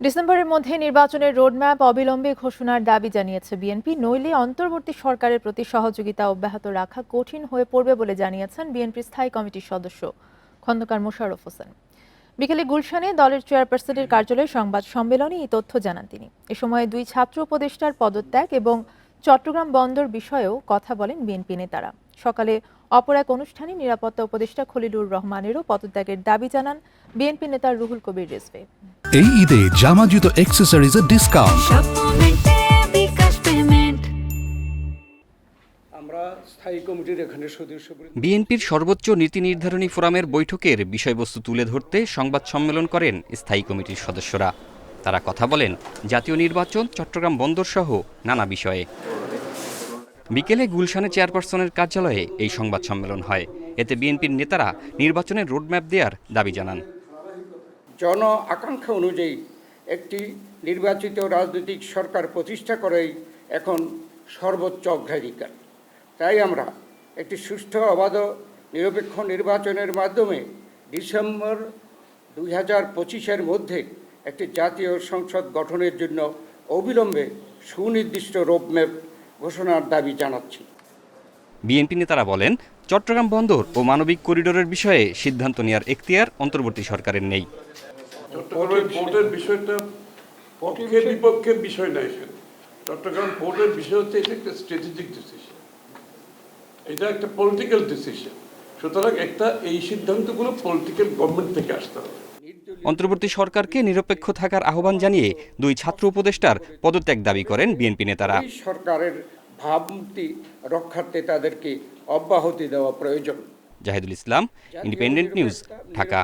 ডিসেম্বরের মধ্যে নির্বাচনের রোডম্যাপ অবিলম্বে ঘোষণার দাবি জানিয়েছে বিএনপি। নইলে অন্তর্বর্তী সরকারের প্রতি সহযোগিতা অব্যাহত রাখা কঠিন হয়ে পড়বে বলে জানিয়েছেন বিএনপির স্থায়ী কমিটির সদস্য খন্দকার মোশাররফ হোসেন। বিকেলে গুলশানে দলের চেয়ারপারসনের কার্যালয়ে সংবাদ সম্মেলনে এই তথ্য জানান তিনি। এ সময় দুই ছাত্র উপদেষ্টার পদত্যাগ এবং চট্টগ্রাম বন্দর বিষয়েও কথা বলেন বিএনপি নেতারা। সকালে অপর এক অনুষ্ঠানে নিরাপত্তা উপদেষ্টা খলিলুর রহমানেরও পদত্যাগের দাবি জানান বিএনপি নেতা রুহুল কবির রিজভী। এই ঈদে জামা জুতো অ্যাক্সেসরিজের ডিসকাউন্ট বিএনপির সর্বোচ্চ নীতি নির্ধারণী ফোরামের বৈঠকের বিষয়বস্তু তুলে ধরতে সংবাদ সম্মেলন করেন স্থায়ী কমিটির সদস্যরা। তারা কথা বলেন জাতীয় নির্বাচন চট্টগ্রাম বন্দর সহ নানা বিষয়ে। বিকেলে গুলশানে চেয়ারপারসনের কার্যালয়ে এই সংবাদ সম্মেলন হয়। এতে বিএনপির নেতারা নির্বাচনের রোডম্যাপ দেওয়ার দাবি জানান। জন আকাঙ্ক্ষা অনুযায়ী একটি নির্বাচিত রাজনৈতিক সরকার প্রতিষ্ঠা করাই এখন সর্বোচ্চ অগ্রাধিকার। তাই আমরা একটি সুষ্ঠু, অবাধ, নিরপেক্ষ নির্বাচনের মাধ্যমে ডিসেম্বর দুই হাজার পঁচিশের মধ্যে একটি জাতীয় সংসদ গঠনের জন্য অবিলম্বে সুনির্দিষ্ট রোডম্যাপ ঘোষণার দাবি জানাচ্ছি। বিএনপি নেতারা বলেন চট্টগ্রাম বন্দর ও মানবিক করিডোরের বিষয়ে সিদ্ধান্ত নেওয়ার এখতিয়ার অন্তর্বর্তী সরকারের নেই। চট্টগ্রাম পোর্টের বিষয়টা পক্ষে বিপক্ষের বিষয় না এখানে। চট্টগ্রাম পোর্টের বিষয় হচ্ছে এটা একটা স্ট্র্যাটেজিক ডিসিশন এটা একটা পলিটিক্যাল ডিসিশন সুতরাং একটা এই সিদ্ধান্তগুলো পলিটিক্যাল গভর্নমেন্ট থেকে আসতে হবে। অন্তর্বর্তী সরকারকে নিরপেক্ষ থাকার আহ্বান জানিয়ে দুই ছাত্র উপদেষ্টার পদত্যাগ দাবি করেন বিএনপি নেতারা। সরকারের ভাবমূর্তি রক্ষার্থে তাদেরকে অব্যাহতি দেওয়া প্রয়োজন। Zahidul Islam independent news Dhaka.